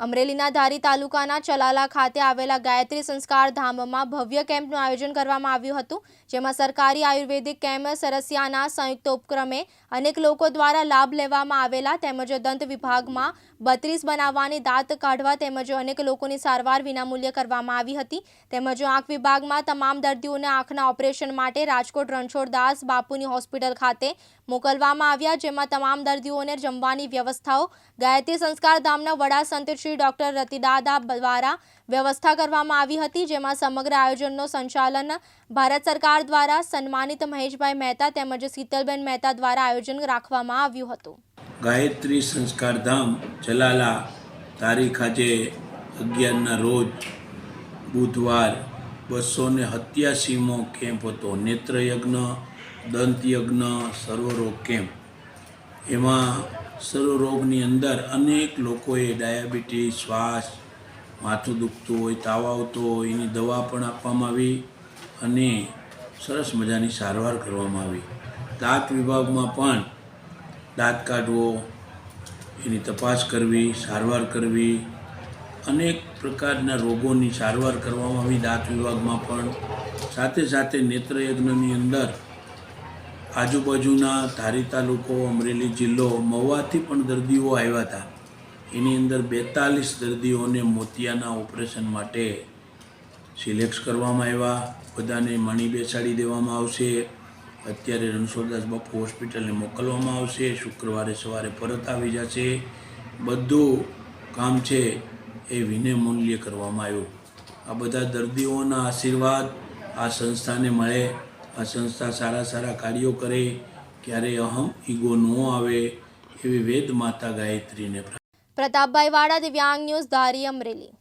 અમરેલીના ધારી તાલુકાના ચલાલા ખાતે આવેલા ગાયત્રી સંસ્કાર ધામમાં ભવ્ય કેમ્પનું આયોજન કરવામાં આવ્યું હતું, જેમાં સરકારી આયુર્વેદિક કેમ્પ, સરસિયાના સંયુક્ત ઉપક્રમે અનેક લોકો દ્વારા લાભ લેવામાં આવેલા તેમજ દંત વિભાગમાં બત્રીસ બનાવવાની દાંત કાઢવા તેમજ અનેક લોકોની સારવાર વિનામૂલ્યે કરવામાં આવી હતી. તેમજ આંખ વિભાગમાં તમામ દર્દીઓને આંખના ઓપરેશન માટે રાજકોટ રણછોડદાસ બાપુની હોસ્પિટલ ખાતે મોકલવામાં આવ્યા, જેમાં તમામ દર્દીઓને જમવાની વ્યવસ્થાઓ ગાયત્રી સંસ્કાર ધામના વડા સંત શ્રી ડોક્ટર રતિદાદા દ્વારા વ્યવસ્થા કરવામાં આવી હતી, જેમાં સમગ્ર આયોજનનો સંચાલન ભારત સરકાર દ્વારા સન્માનિત મહેશભાઈ મહેતા તેમજ શીતલબેન મહેતા દ્વારા આયોજન રાખવામાં આવ્યું હતું. ગાયત્રી સંસ્કાર ધામ ચલાલા તારીખ આજે અગિયારના રોજ બુધવાર બસો ને સત્યાસીમો કેમ્પ હતો. નેત્રયજ્ઞ, દંતયજ્ઞ, સર્વરોગ કેમ્પ. એમાં સર્વરોગની અંદર અનેક લોકોએ ડાયાબિટીસ, શ્વાસ, માથું દુખતું હોય, તાવ આવતો હોય, એની દવા પણ આપવામાં આવી અને સરસ મજાની સારવાર કરવામાં આવી. દાંત વિભાગમાં પણ દાંત કાઢવો, એની તપાસ કરવી, સારવાર કરવી, અનેક પ્રકારના રોગોની સારવાર કરવામાં આવી દાંત વિભાગમાં પણ. સાથે સાથે નેત્રયજ્ઞની અંદર આજુબાજુના ધારી તાલુકો, અમરેલી જિલ્લો મહુવાથી પણ દર્દીઓ આવ્યા હતા. એની અંદર બેતાલીસ દર્દીઓને મોતિયાના ઓપરેશન માટે સિલેક્ટ કરવામાં આવ્યા. બધાને મણી બેસાડી દેવામાં આવશે. અત્યારે રણછોડદાસ બાપુ હોસ્પિટલને મોકલવામાં આવશે. શુક્રવારે સવારે પરત આવી જશે. બધું કામ છે એ વિને મૂલ્યે કરવામાં આવ્યું. આ બધા દર્દીઓના આશીર્વાદ આ સંસ્થાને મળે. આ સંસ્થા સારા સારા કાર્યો કરે, ક્યારેય અહમ ઈગો ન આવે એવી વેદ માતા ગાયત્રીને પ્રતાપભાઈ વાડા, દિવ્યાંગ ન્યૂઝ ધારી અમરેલી.